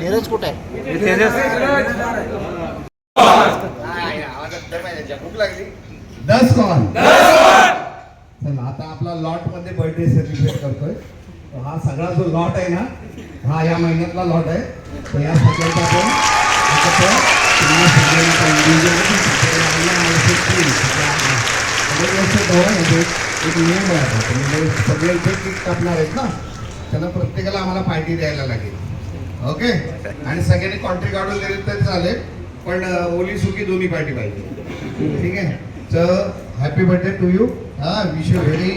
नीरज कुठे? लागली दस कॉल चला आता आपला लॉटमध्ये बर्थडे सेलिब्रेट करतोय. हा सगळा जो लॉट आहे ना हा या महिन्यातला लॉट आहे. तर या सगळ्यांचा आपण एक नियम आहे. म्हणजे सगळे इथे केक कापणार आहेत ना त्यांना प्रत्येकाला आम्हाला पार्टी द्यायला लागेल. ओके? आणि सगळ्यांनी कॉन्ट्री काढून दिले तरी चालेल. पण ओली सुकी दोन्ही पार्टी पाहिजे. ठीक आहे? तर हॅपी बर्थडे टू यू हा wish you very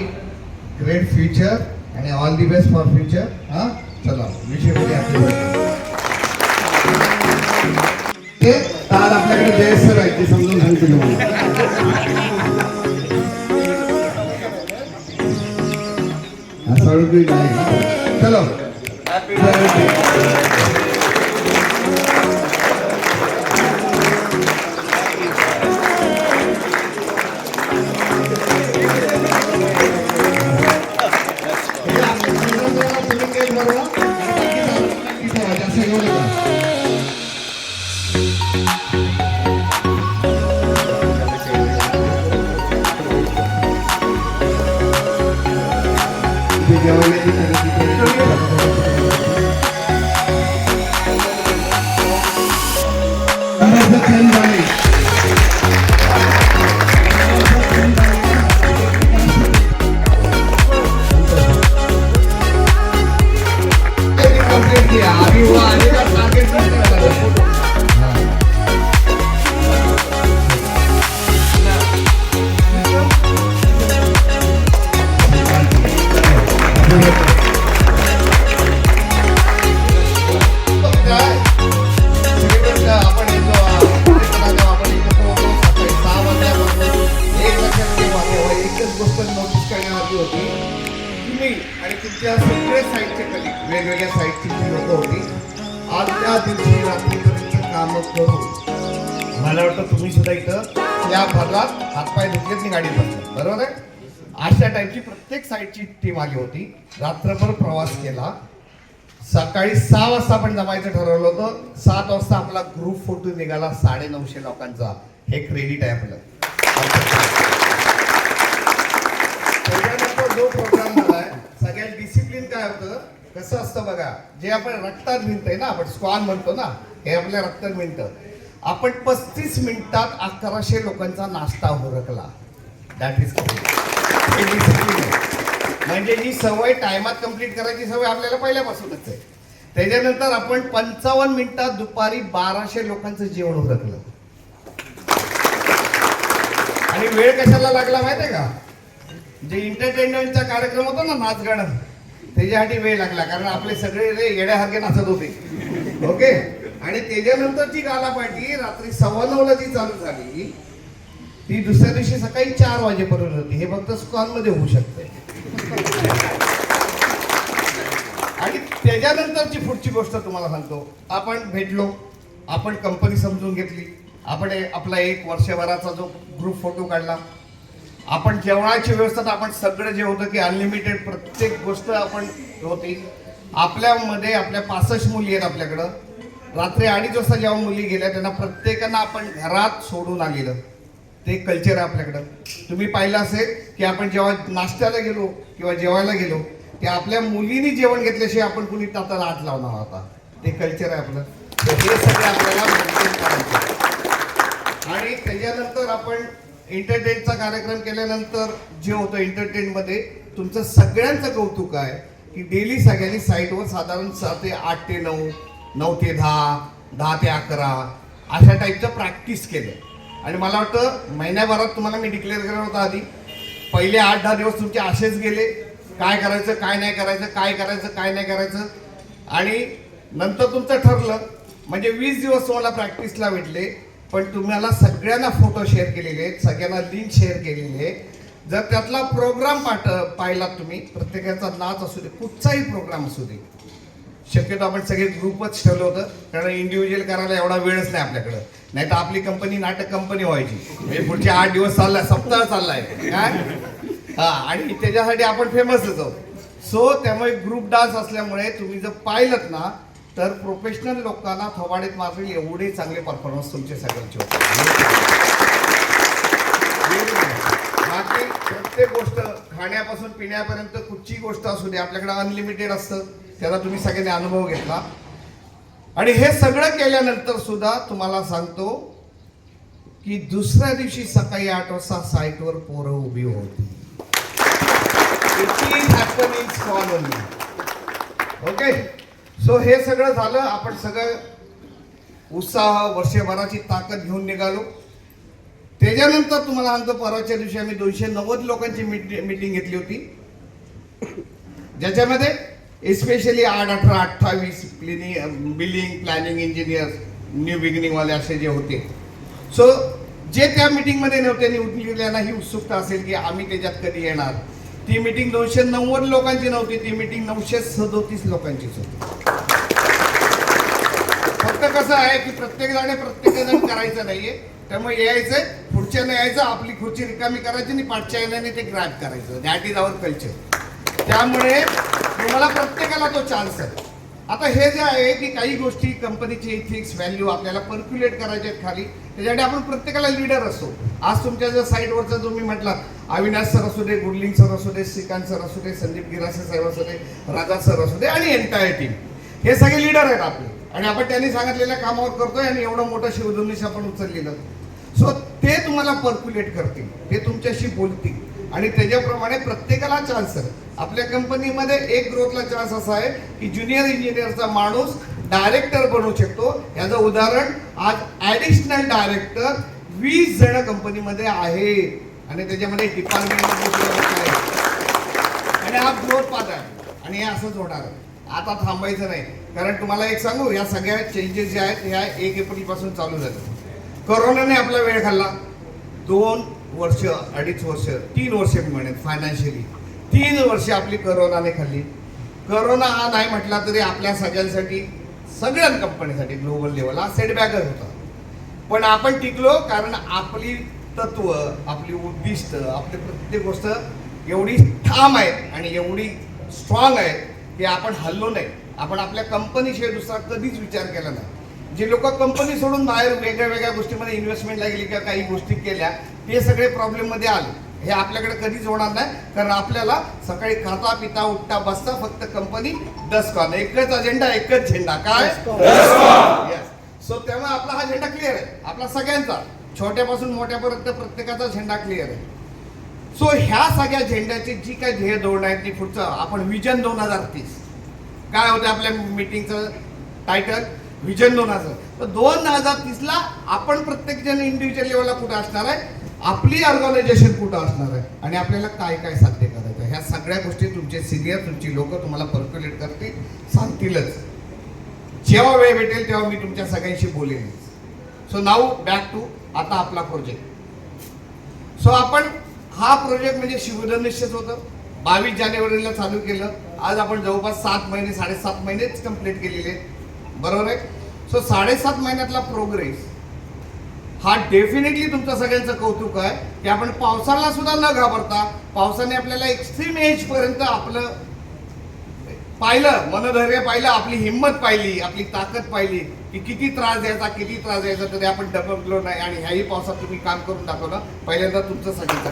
great future आणि all the best for future हा? चला wish you very happy birthday ते काल आपल्याकडे जयेश सर आहेत ते समजून सांगतील मला हा, नाही. चलो. हॅपी बर्थडे कंप्लीट वेगवेगळ्या साईडची लोकं होती. आज त्या दिवशी रात्रीपर्यंत कामं करून मला वाटतं तुम्ही सुद्धा इथं या भागात हातपाय धुतलेत आणि गाडी बसले बरोबर आहे? अशा टाईपची प्रत्येक साईडची टीम आली होती. रात्रभर प्रवास केला. सकाळी सहा वाजता आपण जमायचं ठरवलं होतं. सात वाजता आपला ग्रुप फोटो निघाला. साडे नऊशे लोकांचा. हे क्रेडिट आहे आपलं त्याच्यानंतर जो प्रोग्राम झालाय सगळ्यात डिसिप्लिन काय होतं कसं असतं बघा जे आपण रक्तात मिळतंय ना आपण स्क्वान म्हणतो ना हे आपल्या रक्तात मिळतं. आपण पस्तीस मिनिटात अकराशे लोकांचा नाश्ता हुरकला. दॅट इज म्हणजे ही सवय टायमात कंप्लीट करायची सवय आपल्याला पहिल्यापासूनच आहे. त्याच्यानंतर आपण पंचावन्न मिनिटात दुपारी बाराशे लोकांचं जेवण हुरकलं. आणि वेळ कशाला लागला माहितीये का? जे एंटरटेनमेंटचा कार्यक्रम होता ना नाच गाणं त्याच्यासाठी वेळ लागला कारण आपले सगळे रे येड्यासारखे नाचत होते. ओके? आणि त्याच्यानंतरची गालापाटी रात्री सव्वा नऊला जी चालू झाली ती दुसऱ्या दिवशी सकाळी चार वाजेपर्यंत होती. हे फक्त स्कॉलमध्ये होऊ शकते आणि त्याच्यानंतरची पुढची गोष्ट तुम्हाला सांगतो. आपण भेटलो आपण कंपनी समजून घेतली. आपण आपला एक वर्षभराचा जो ग्रुप फोटो काढला आपण जेवणाची व्यवस्था तर आपण सगळं जे होतं की अनलिमिटेड प्रत्येक गोष्ट आपण होती. आपल्यामध्ये आपल्या पासष्ट मुली आहेत आपल्याकडं. रात्री अडीच वाजता जेव्हा मुली गेल्या त्यांना प्रत्येकांना आपण घरात सोडून आलेलं. ते कल्चर आहे आपल्याकडं. तुम्ही पाहिलं असेल की आपण जेव्हा नाश्त्याला गेलो किंवा जेवायला गेलो ते आपल्या मुलींनी जेवण घेतल्याशिवाय आपण कुणी आता हात लावणार होता. ते कल्चर आहे आपलं. हे सगळं आपल्याला आणि त्याच्यानंतर आपण एंटरटेनचा कार्यक्रम केल्यानंतर जे होतं एंटरटेनमध्ये तुमचं सगळ्यांचं कौतुक आहे की डेली सगळ्यांनी साईटवर साधारण सात ते आठ ते नऊ नऊ ते दहा दहा ते अकरा अशा टाईपचं प्रॅक्टिस केलं. आणि मला वाटतं महिन्याभरात तुम्हाला मी डिक्लेअर केलं होता आधी पहिले आठ दहा दिवस तुमचे असेच गेले. काय करायचं काय नाही करायचं काय करायचं काय नाही करायचं. आणि नंतर तुमचं ठरलं म्हणजे वीस दिवस तुम्हाला प्रॅक्टिसला भेटले. पण तुम्हाला सगळ्यांना फोटो शेअर केलेले आहेत सगळ्यांना लिंक शेअर केलेली आहे जर त्यातला प्रोग्राम पाठ पाहिलात तुम्ही प्रत्येकाचा नाच असू दे कुठचाही प्रोग्राम असू दे. शक्यतो आपण सगळे ग्रुपच ठेवलं होतं कारण इंडिव्हिज्युअल करायला एवढा वेळच नाही आपल्याकडं. नाही तर आपली कंपनी नाटक कंपनी व्हायची. म्हणजे पुढचे आठ दिवस चाललाय सप्ताह चाललाय. काय? हा आणि त्याच्यासाठी आपण फेमसच आहोत सो त्यामुळे ग्रुप डान्स असल्यामुळे तुम्ही जर पाहिलं ना तर प्रोफेशनल लोकांना फवाडेत मारतील एवढे चांगले परफॉर्मन्स तुमचे सगळ्यांचे होते. बाकी प्रत्येक गोष्ट खाण्यापासून पिण्यापर्यंत कुठची गोष्ट असू दे आपल्याकडे अनलिमिटेड असतं त्याचा तुम्ही सगळ्यांनी अनुभव घेतला. आणि हे सगळं केल्यानंतर सुद्धा तुम्हाला सांगतो की दुसऱ्या दिवशी सकाळी आठ वाजता साईटवर पोरं उभी होती. It is ओके सो हे सगळं झालं आपण सगळं उत्साह वर्षभराची ताकद घेऊन निघालो. त्याच्यानंतर तुम्हाला सांगतो परवाच्या दिवशी आम्ही दोनशे नव्वद लोकांची मीटिंग घेतली होती. ज्याच्यामध्ये एस्पेशली आठ अठरा अठ्ठावीस planning billing planning engineers new बिगिनिंगवाले असे जे होते. सो जे त्या मीटिंगमध्ये नव्हते आणि ही उत्सुकता असेल की आम्ही त्याच्यात कधी येणार. ती मीटिंग दोनशे नव्वद लोकांची नव्हती ती मीटिंग नऊशे सदोतीस लोकांचीच होती. कसं आहे की प्रत्येक जण प्रत्येक जण करायचं नाहीये. त्यामुळे यायचंय पुढच्यानं यायचं आपली खुर्ची रिकामी करायची आणि पाठच्या येण्याने ते ग्रॅप करायचं. दॅट इज आवर कल्चर त्यामुळे तुम्हाला प्रत्येकाला तो चान्स आहे. आता हे जे आहे की काही गोष्टी कंपनीचे इथिक्स व्हॅल्यू आपल्याला पर्क्युलेट करायचे आहेत खाली. त्याच्यासाठी आपण प्रत्येकाला लीडर असतो. आज तुमच्या जर साईटवरचा जो मी म्हटला अविनाश सर असू दे गुडलिंग सर असू दे श्रीकांत सर असू दे संदीप गिरासे साहेब असू दे राजा सर असू दे आणि एन्टायर टीम हे सगळे लीडर आहेत आपले. आणि आपण त्यांनी सांगितलेल्या कामावर करतोय आणि एवढं मोठं शिवधनुष्य आपण उचललेलं. सो ते तुम्हाला पर्क्युलेट करतील. ते तुमच्याशी बोलतील. आणि त्याच्याप्रमाणे प्रत्येकाला चान्स आहे. आपल्या कंपनीमध्ये एक ग्रोथला चान्स असा आहे की ज्युनियर इंजिनियरचा माणूस डायरेक्टर बनू शकतो. याचं उदाहरण आज ॲडिशनल डायरेक्टर वीस जण कंपनीमध्ये आहे. आणि त्याच्यामध्ये डिपार्टमेंट आणि हा ग्रोथ पाथ आहे. आणि हे असंच होणार आहे. आता थांबायचं नाही. कारण तुम्हाला एक सांगू या सगळ्या चेंजेस जे आहेत ह्या एक एप्रिलपासून चालू झाल्या. करोनाने आपला वेळ खाल्ला. दोन वर्ष अडीच वर्ष तीन वर्ष मी म्हणेन फायनान्शियली तीन वर्ष आपली करोनाने खाल्ली. करोना हा नाही म्हटला तरी आपल्या सगळ्यांसाठी सगळ्या कंपनीसाठी ग्लोबल लेवलला सेटबॅकच होता. पण आपण टिकलो कारण आपली तत्व आपली उद्दिष्ट आपली प्रत्येक गोष्ट एवढी ठाम आहे आणि एवढी स्ट्रॉंग आहे. की आपण हल्लो नाही. आपण आपल्या कंपनीशिवाय दुसरा कधीच विचार केला नाही. जे लोक कंपनी सोडून बाहेर वेगळ्या वेगळ्या गोष्टीमध्ये इन्व्हेस्टमेंटला गेली किंवा काही गोष्टी केल्या ते सगळे प्रॉब्लेममध्ये आले. हे आपल्याकडे कधीच होणार नाही. कारण आपल्याला सकाळी खाता पिता उठता बसता फक्त कंपनी डस्कॉन एकच अजेंडा एकच झेंडा. काय? सो त्यामुळे आपला हा झेंडा क्लिअर आहे. आपला सगळ्यांचा. छोट्यापासून मोठ्यापर्यंत प्रत्येकाचा झेंडा क्लिअर आहे. सो ह्या सगळ्या झेंड्याची जी काय ध्येय धोरण आहे ती पुढचं आपण विजन दोन हजार तीस. काय होतं आपल्या मीटिंगचं टायटल विजन दोन हजार. तर दोन हजार तीसला आपण प्रत्येकजण इंडिव्हिज्युअल लेवलला कुठं असणार आहे? आपली ऑर्गनायझेशन कुठं असणार आहे? आणि आपल्याला काय काय साध्य करायचं आहे. ह्या सगळ्या गोष्टी तुमचे सिनियर तुमची लोक तुम्हाला पर्क्युलेट करतील सांगतीलच. जेव्हा वेळ भेटेल तेव्हा मी तुमच्या सगळ्यांशी बोलेन. सो नाऊ बॅक टू आता आपला प्रोजेक्ट सो आपण हा प्रोजेक्ट म्हणजे शिवधनिश्चित होतं. बावीस जानेवारीला चालू केलं. आज आपण जवळपास सात महिने साडेसात महिनेच कंप्लीट केलेले आहेत. बरोबर आहे? सो साडेसात महिन्यातला प्रोग्रेस हा डेफिनेटली तुमचं सगळ्यांचं कौतुक आहे. की आपण पावसाला सुद्धा न घाबरता पावसाने आपल्याला एक्स्ट्रीम एज पर्यंत आपलं पाहिलं मनधैर्य पाहिलं आपली हिंमत पाहिली आपली ताकद पाहिली. की किती त्रास द्यायचा किती त्रास द्यायचा तरी आपण डबकलो नाही आणि ह्याही पावसात तुम्ही काम करून दाखवलं. पहिल्यांदा तुमचं सगळ्यांचं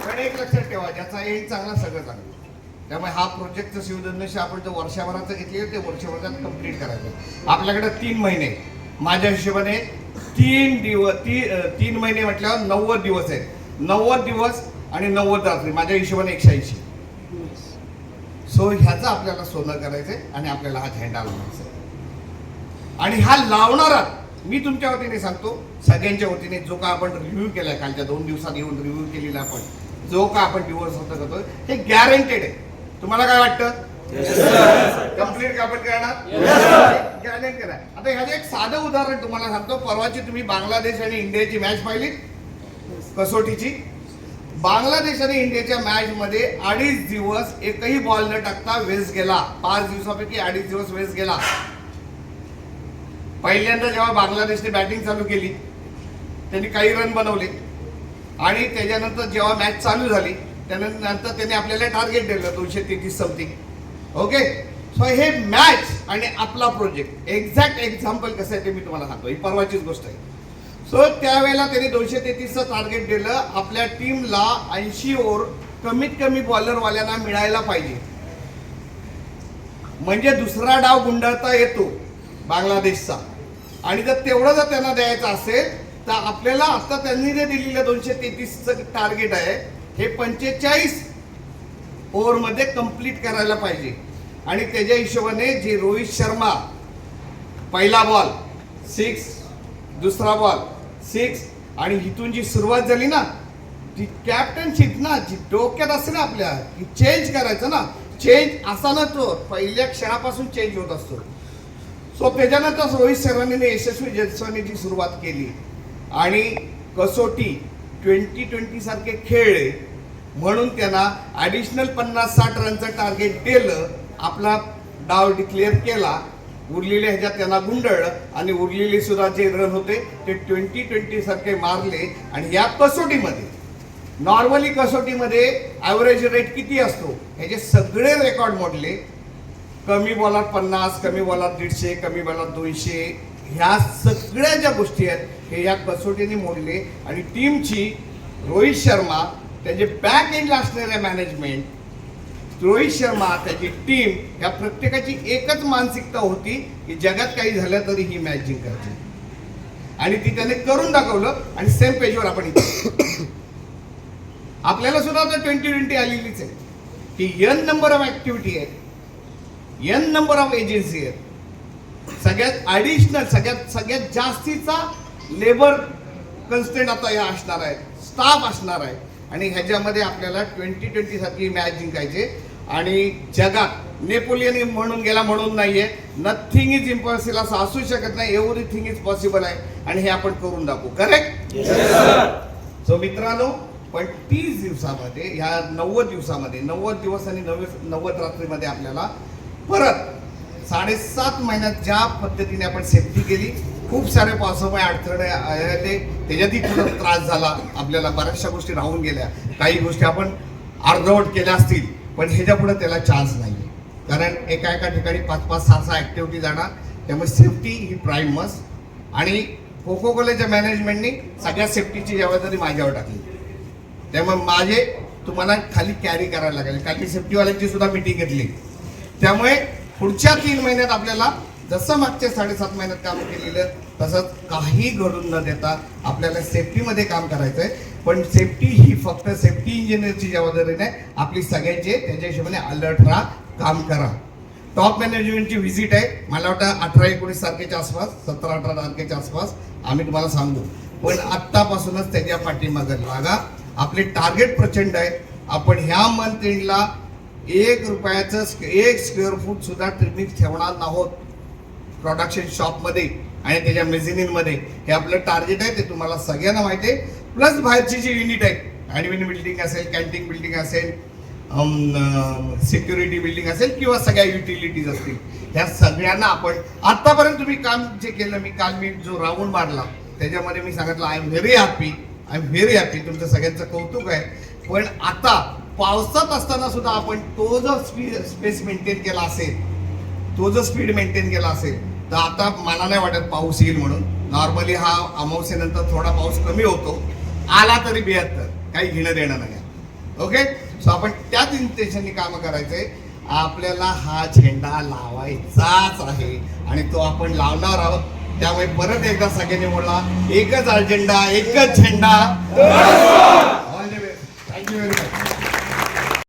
पण एक लक्षात ठेवा ज्याचा एंड चांगला सगळं चांगलं. त्यामुळे हा प्रोजेक्टचं शिवधनुष्य आपण जो वर्षभराचं घेतलेलं ते वर्षभरात कंप्लीट करायचं आपल्याकडे तीन महिने माझ्या हिशोबाने तीन दिवस ती तीन महिने म्हटल्यावर नव्वद दिवस आहेत. नव्वद दिवस आणि नव्वद रात्री. माझ्या हिशोबाने एकशे ऐंशी. सो ह्याचं आपल्याला सोनं करायचंय आणि आपल्याला हा झेंडा लावायचा आहे. आणि हा लावणारा मी तुमच्या वतीने सांगतो सगळ्यांच्या वतीने जो का आपण रिव्ह्यू केलाय कालच्या दोन दिवसात येऊन रिव्ह्यू केलेला आपण जो का आपण दिवस होता करतोय हे गॅरंटेड आहे. तुम्हाला काय वाटतं? कंप्लीट आपण करणार? गॅरंट करा आता ह्याचं एक साधं उदाहरण तुम्हाला सांगतो. परवाची तुम्ही बांगलादेश आणि इंडियाची मॅच पाहिली कसोटीची? बांगलादेश आणि इंडियाच्या मॅच मध्ये अडीच दिवस एकही बॉल न टाकता वेस्ट गेला. पाच दिवसापैकी अडीच दिवस वेस्ट गेला. पहिल्यांदा जेव्हा बांगलादेशने बॅटिंग चालू केली त्यांनी काही रन बनवले. आणि त्याच्यानंतर जेव्हा मॅच चालू झाली त्यानंतर त्याने आपल्याला टार्गेट दिलं दोनशे तेहतीस समथिंग ओके सो हे मॅच आणि आपला प्रोजेक्ट एक्झॅक्ट एक्झाम्पल कसं आहे ते मी तुम्हाला सांगतो? ही परवाचीच गोष्ट आहे. सो त्यावेळेला त्यांनी दोनशे तेहतीसचं टार्गेट दिलं. आपल्या टीमला ऐंशी ओव्हर कमीत कमी बॉलरवाल्यांना मिळायला पाहिजे. म्हणजे दुसरा डाव गुंडाळता येतो बांगलादेशचा. आणि जर तेवढं जर त्यांना द्यायचं असेल तर आपल्याला आता त्यांनी जे दिलेलं दोनशे तेहतीसचं टार्गेट आहे हे पंचेचाळीस ओव्हरमध्ये कंप्लीट करायला पाहिजे. आणि त्याच्या हिशोबाने जे रोहित शर्मा पहिला बॉल सिक्स दुसरा बॉल सिक्स आणि इथून जी सुरुवात झाली ना ती कॅप्टनशिप ना जी डोक्यात असते ना आपल्या ती चेंज करायचं ना. चेंज असा ना तो पहिल्या क्षणापासून चेंज होत असतो. सो त्याच्यानंतर रोहित शर्माने यशस्वी जयस्वानीची सुरुवात केली. आणि कसोटी ट्वेंटी ट्वेंटी सारखे खेळले म्हणून त्यांना ॲडिशनल पन्नास साठ रनचं टार्गेट दिलं. आपला डाव डिक्लेअर केला. उरलेल्या ह्याच्यात त्यांना गुंडळलं आणि उरलेले सुद्धा जे रन होते ते ट्वेंटी ट्वेंटी सारखे मारले. आणि या कसोटीमध्ये नॉर्मली कसोटीमध्ये ॲव्हरेज रेट किती असतो? ह्याचे सगळे रेकॉर्ड मोडले. कमी बॉलात पन्नास कमी बॉलात दीडशे कमी बॉलात दोनशे ह्या सगळ्या ज्या गोष्टी आहेत हे या कसोटीने मोडले. आणि टीमची रोहित शर्मा त्याचे बॅक एंडला असणाऱ्या मॅनेजमेंट रोहित शर्मा त्याची टीम या प्रत्येकाची एकच मानसिकता होती की जगात काही झालं तरी ही मॅच जिंकायची आणि ती त्याने करून दाखवलं आणि सेम पेजवर आपण इथे आपल्याला सुद्धा आता ट्वेंटी ट्वेंटी आलेलीच आहे. की यन नंबर ऑफ ऍक्टिव्हिटी आहे यन नंबर ऑफ एजन्सी आहेत. सगळ्यात ॲडिशनल सगळ्यात सगळ्यात जास्तीचा लेबर कन्स्टेंट आता या असणार आहे. स्टाफ असणार आहे. आणि ह्याच्यामध्ये आपल्याला ट्वेंटी ट्वेंटी सारखी मॅच जिंकायचे आणि जगात नेपोलियन म्हणून गेला म्हणून नाहीये. नथिंग इज इम्पॉसिबल असं असू शकत नाही. एव्हरीथिंग इज पॉसिबल आहे. आणि हे आपण करून दाखवू. करेक्ट सो मित्रांनो पण तीस दिवसामध्ये ह्या नव्वद दिवसामध्ये नव्वद दिवस आणि नव्वद नव्वद रात्रीमध्ये आपल्याला परत साडेसात महिन्यात ज्या पद्धतीने आपण सेफ्टी केली खूप सारे पावसामुळे अडथळे आले त्याच्यातही थोडा त्रास झाला. आपल्याला बऱ्याचशा गोष्टी राहून गेल्या. काही गोष्टी आपण अर्धवट केल्या असतील. पण ह्याच्या पुढे त्याला चान्स नाही. कारण एका एका ठिकाणी पाच पाच सहा सहा ॲक्टिव्हिटी जाणार. त्यामुळे सेफ्टी ही प्राईम मस्ट आणि कोको कोलेच्या मॅनेजमेंटनी सगळ्या सेफ्टीची जबाबदारी माझ्यावर टाकली. त्यामुळे माझे तुम्हाला खाली कॅरी करायला लागेल. काल मी सेफ्टीवाल्यांची सुद्धा मिटिंग घेतली. त्यामुळे पुढच्या तीन महिन्यात आपल्याला जसं मागच्या साडेसात महिन्यात काम केलेलं तसंच काही घडून न देता आपल्याला सेफ्टीमध्ये काम करायचं आहे पण सेफ्टी ही फक्त सेफ्टी इंजिनियरची जबाबदारी नाही. आपली सगळ्यांची. त्याच्या हिशोबाने अलर्ट राहा काम करा. टॉप मॅनेजमेंटची व्हिजिट आहे. मला वाटतं अठरा एकोणीस तारखेच्या आसपास सतरा अठरा तारखेच्या आसपास आम्ही तुम्हाला सांगू. पण आत्तापासूनच त्याच्या पाठीमागं लागा. आपले टार्गेट प्रचंड आहे आपण ह्या मंथ एंडला एक रुपयाचं एक स्क्वेअर फूट सुद्धा ट्रिमिंग ठेवणार नाहोत. प्रोडक्शन शॉपमध्ये आणि त्याच्या मेझिनिनमध्ये हे आपलं टार्गेट आहे ते तुम्हाला सगळ्यांना माहिती आहे. प्लस बाहेरची जी युनिट आहे ॲडमिन बिल्डिंग असेल कॅन्टीन बिल्डिंग असेल सिक्युरिटी बिल्डिंग असेल किंवा सगळ्या युटिलिटीज असतील ह्या सगळ्यांना आपण आत्तापर्यंत तुम्ही काम जे केलं मी काल मी जो राऊंड मारला त्याच्यामध्ये मी सांगितलं I am very happy I am very happy तुमचं सगळ्यांचं कौतुक आहे. पण आता पावसात असताना सुद्धा आपण तो जर स्पीड स्पेस मेंटेन केला असेल तो जर स्पीड मेंटेन केला असेल तर आता मला नाही वाटत पाऊस येईल म्हणून. नॉर्मली हा अमावस्येनंतर थोडा पाऊस कमी होतो. आला तरी बेहत्तर. काही घेणं देणं नाही. ओके सो आपण त्याच इंटेन्शननी कामं करायचंय आपल्याला हा झेंडा लावायचाच आहे. आणि तो आपण लावणार आहोत. त्यामुळे परत एकदा सगळ्यांनी बोलला एकच अजेंडा एकच झेंडा.